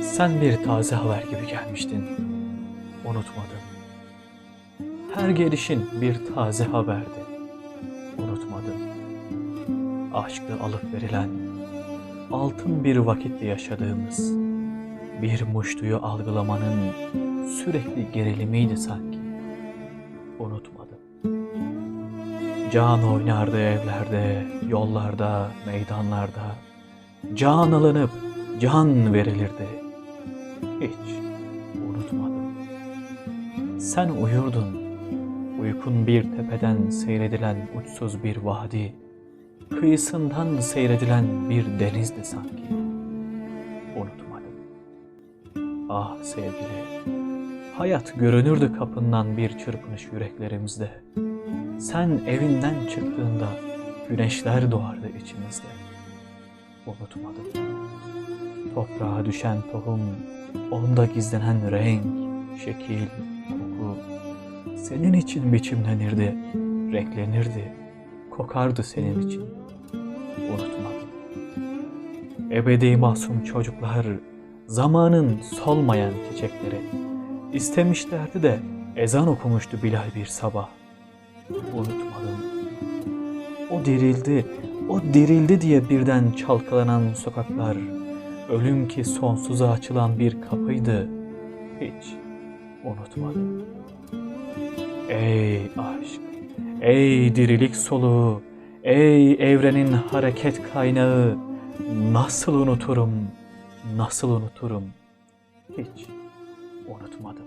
Sen bir taze haber gibi gelmiştin. Unutmadım. Her gelişin bir taze haberdi. Unutmadım. Aşkla alıp verilen, altın bir vakitte yaşadığımız, bir muştuyu algılamanın sürekli gerilimiydi sanki. Unutmadım. Can oynardı evlerde, yollarda, meydanlarda. Can alınıp can verilirdi. Hiç unutmadım. Sen uyurdun. Uykun bir tepeden seyredilen uçsuz bir vadi, kıyısından seyredilen bir denizdi sanki. Unutmadım. Ah sevgili, hayat görünürdü kapından bir çırpınış yüreklerimizde. Sen evinden çıktığında güneşler doğardı içimizde. Unutmadım. Toprağa düşen tohum, onda gizlenen renk, şekil, koku senin için biçimlenirdi, renklenirdi, kokardı senin için. Unutmadım. Ebedi masum çocuklar, zamanın solmayan çiçekleri, istemişlerdi de ezan okumuştu Bilal bir sabah. Unutmadım. O dirildi, o dirildi diye birden çalkalanan sokaklar, ölüm ki sonsuza açılan bir kapıydı. Hiç unutmadım. Ey aşk, ey dirilik soluğu, ey evrenin hareket kaynağı, nasıl unuturum, nasıl unuturum, hiç unutmadım.